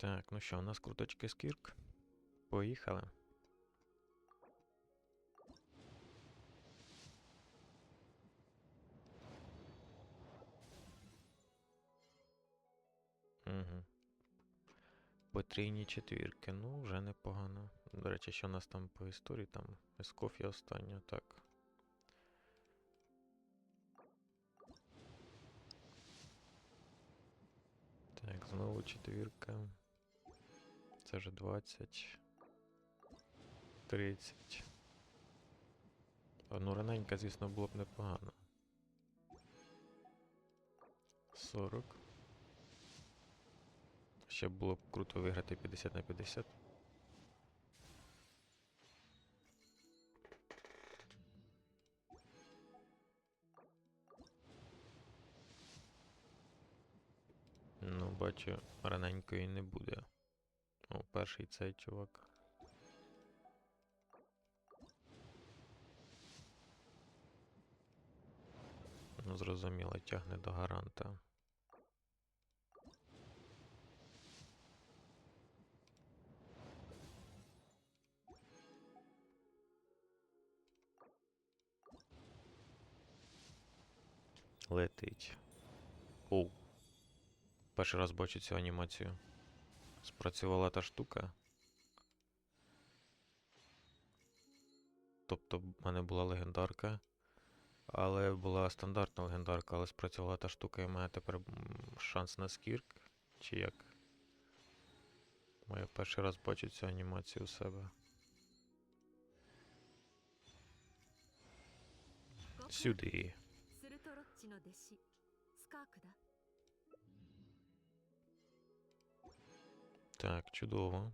Так, ну що, у нас круточки скірк. Поїхали. Угу. Потрійні четвірки. Ну, вже непогано. До речі, що у нас там по історії? Там Ескофія остання, так. Так, знову четвірка. Це вже 20. 30. Ну, раненька, звісно, було б непогано. 40. Ще було б круто виграти 50 на 50. Ну, бачу, раненької не буде. Перший цей чувак. Ну, зрозуміло, тягне до гаранта. Летить. Оу. Перший раз бачу цю анімацію. Спрацювала та штука. Тобто в мене була легендарка. Але була стандартна легендарка, але спрацювала та штука і в мене тепер шанс на скірк. Чи як? Бо Я перший раз бачу цю анімацію у себе. Сюди. Так, чудово.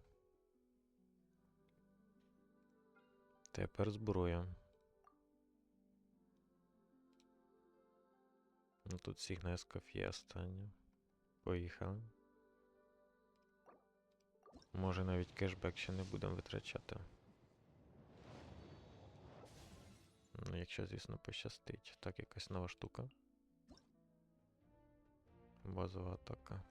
Тепер зброя. Ну тут сігнеска фієста. ні? Поїхали. Може навіть кешбек ще не будемо витрачати. Ну, якщо, звісно, пощастить. Так, якась нова штука. Базова атака.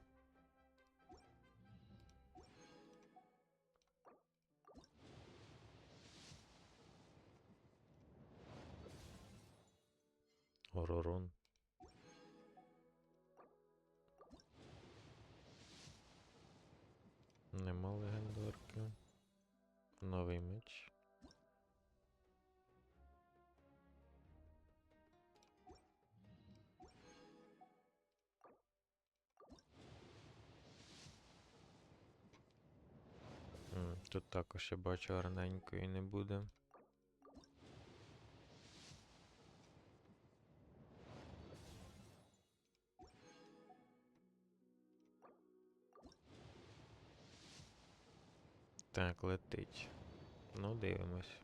Оророн. Нема легендарки. Новий меч. Тут також я бачу гарненької не буде. Так, летить. Ну, дивимось.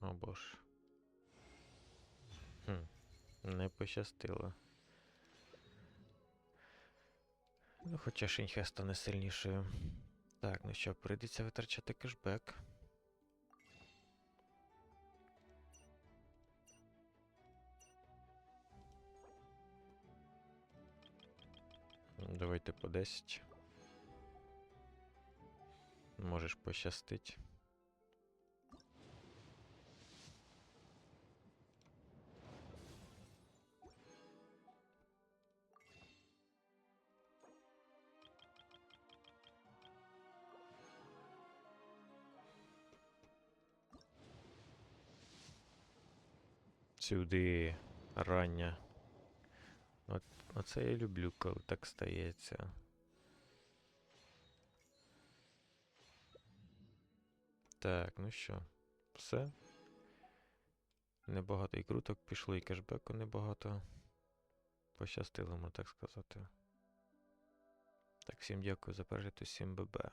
О боже. Хм, не пощастило. Ну, хоча Шеньхе стане сильнішою. Так, ну що, прийдеться витрачати кешбек. Ну, Давайте по 10. Можеш пощастить. Сюди рання. От, оце я люблю, коли так стається. Так, ну що, все. Небагато і круток пішло, і кешбеку небагато. Пощастило, можна так сказати. Так, всім дякую за перегляд, усім ББ.